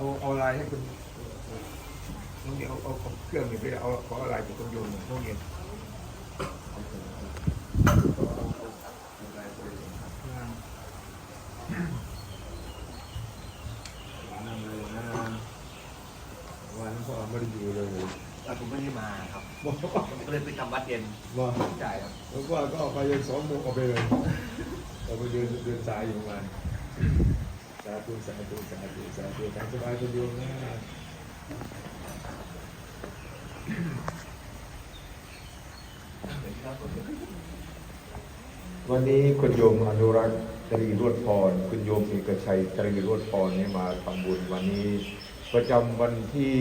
เอาเอาลายให้คุณน้องเดียวเอาเอาเครื่องนี่ไปเอาขออะไรจากคุณโยมหน่อยน้องเดียวเอาเอาเอาลายไปเลยครับนั่งเลยนะวันพ่อไม่ได้อยู่เลยแต่ผมไม่ได้มาครับบอกผมก็เลยไปทำวัดเย็นว่าใช่ครับแล้วก็ก็เอาไปยังสองโมงเอาไปเลยเอาไปเดินเดินสายอยู่ประมาณสาธุสาธุสาธุสาธุทางสบายคุณโยมนะวันนี้คุณโยมอนุรักษ์ตรีรวดพร คุณโยมเอกชัยตรีรวดพรนี่มาทำบุญวันนี้ ประจำวันที่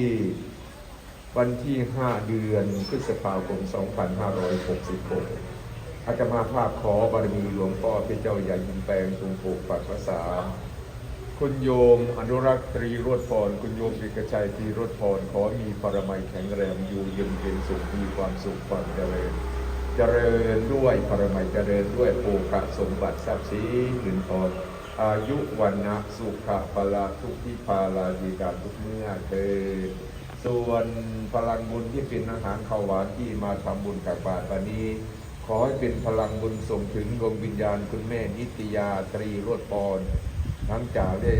วันที่ 5 เดือนพฤษภาคม 2566อาตมาภาพขอบารมีหลวงพ่อพระเจ้าใหญ่ยินแปลงทรงปลูกปักภาษา คุณโยมอนุรักษ์ตรีรวดพร คุณโยมเอกชัยตรีรวดพร ขอมีปรมัยแข็งแรงอยู่เย็นเป็นสุขมีความสุขความเจริญ เจริญด้วยปรมัยเจริญด้วยโภคสมบัติทรัพย์สินเงินทองอายุวันนะสุขะพละทุกทิพาลาดีการทุกเมื่อเกิดส่วนพลังบุญที่เป็นอาหารข้าวหวานที่มาทำบุญกับบาตรวันนี้ ขอให้เป็นพลังบุญส่งถึงดวงวิญญาณคุณแม่นิตยาตรีรวดปอน หลังจากได้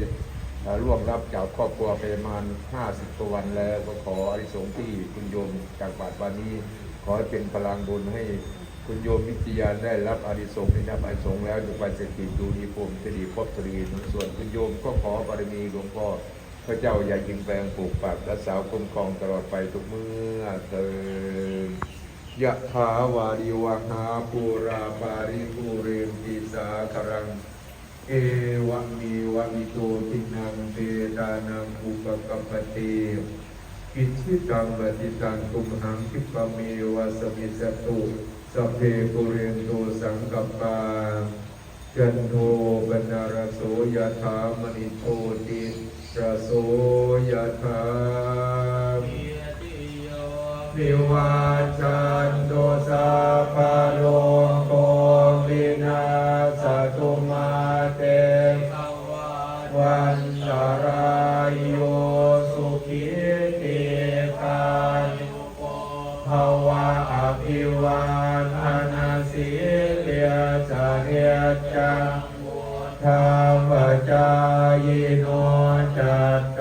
ร่วงรับจากครอบครัวไปประมาณ 50กว่าวันแล้วก็ขออริสงส์ที่คุณโยมจากบาตรวันนี้ ขอให้เป็นพลังบุญให้คุณโยมวิทยาได้รับอานิสงส์ได้รับอานิสงส์แล้วอยู่ไปสถิตดูดีภูมิสิริภพตรีส่วนคุณโยมก็ขอบารมีหลวงพ่อพระเจ้าอย่ายิงแปลงปลูกปักและสาวคุ้มครองตลอดไปทุกเมื่อเติมยะถาวาริวังหาปูราปาริปูเรนติสาครัง เอวังมีวะมิโตทินังเปตานังอุปกปปติกิจสิตังปฏิตังตุมหังคิปะเมวะสมิสตุสัพเพปุเรนโตสังกปปาจันโทปนารโสยถามณิโทติระโสยถาวิวาจัน วันสารายโยสุขิติกายุโกภวะอภิวาทนาสิเลียจาเรียจังธรรมจายโนจัตต